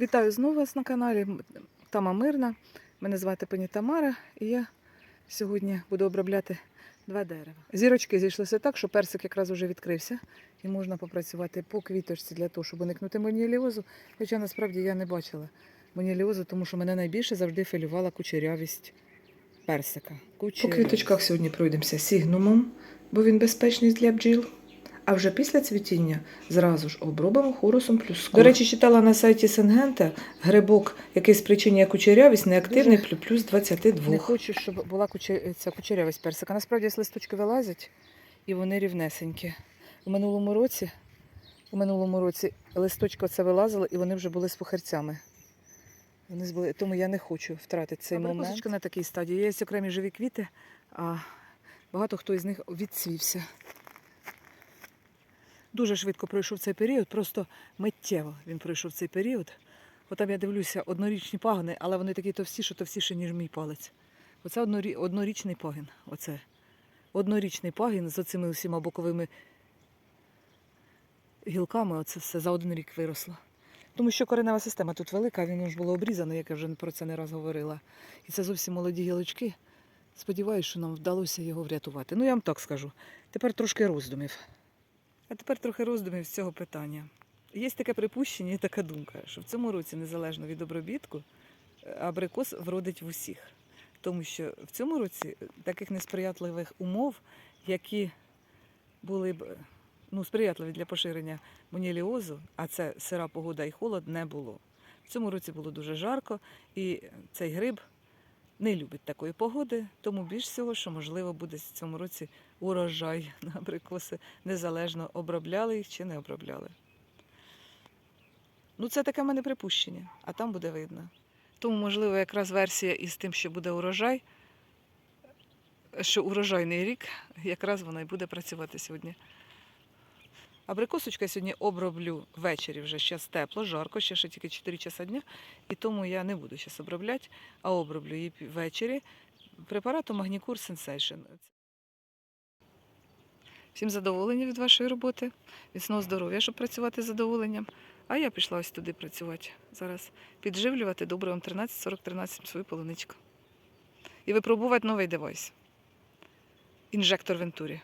Вітаю знову вас на каналі Тама Мирна. Мене звати пані Тамара, і я сьогодні буду обробляти два дерева. Зірочки зійшлися так, що персик якраз вже відкрився, і можна попрацювати по квіточці для того, щоб уникнути моніліозу. Хоча насправді я не бачила моніліозу, тому що мене найбільше завжди філювала кучерявість персика. По квіточках сьогодні пройдемося сігнумом, бо він безпечний для бджіл. А вже після цвітіння зразу ж обробимо хорусом плюс скор. До речі, читала на сайті Сенгента грибок, який спричиняє кучерявість, неактивний плюс плюс 22. Не хочу, щоб була ця кучерявість персика. Насправді ось листочки вилазять і вони рівнесенькі. У минулому році, у минулому році листочки оце вилазили і вони вже були з пухарцями. Вони були, тому я не хочу втратити цей момент. Абрикосочка на такій стадії. Є окремі живі квіти, а багато хто із них відцвівся. Дуже швидко пройшов цей період, просто миттєво він пройшов цей період. От там я дивлюся, однорічні пагони, але вони такі товсті, що товстіші, ніж мій палець. Оце однорі... однорічний пагін. Оце. Однорічний пагін з оцими усіма боковими гілками, оце все за один рік виросло. Тому що коренева система тут велика, він ж було обрізано, як я вже про це не раз говорила. І це зовсім молоді гілочки. Сподіваюсь, що нам вдалося його врятувати. Ну, я вам так скажу. Тепер трошки роздумів. А тепер трохи роздумів з цього питання. Є таке припущення і така думка, що в цьому році, незалежно від обробітку, е, абрикос вродить в усіх. Тому що в цьому році таких несприятливих умов, які були б е, ну, сприятливі для поширення моніліозу, а це сира погода і холод, не було. В цьому році було дуже жарко, і цей гриб не любить такої погоди, тому більш всього, що можливо буде в цьому році урожай на абрикоси, незалежно обробляли їх чи не обробляли. Ну, це таке в мене припущення, а там буде видно. Тому, можливо, якраз версія із тим, що буде урожай, що урожайний рік, якраз вона і буде працювати сьогодні. Абрикосочка сьогодні оброблю ввечері вже зараз тепло, жарко, ще ще тільки 4 часа дня, і тому я не буду зараз обробляти, а оброблю її ввечері препаратом Magnicure Sensation. Всім задоволення від вашої роботи, міцного здоров'я, щоб працювати з задоволенням. А я пішла ось туди працювати зараз, підживлювати добривом 13-40-13 свою полуничку. І випробувати новий девайс. Інжектор Вентурі.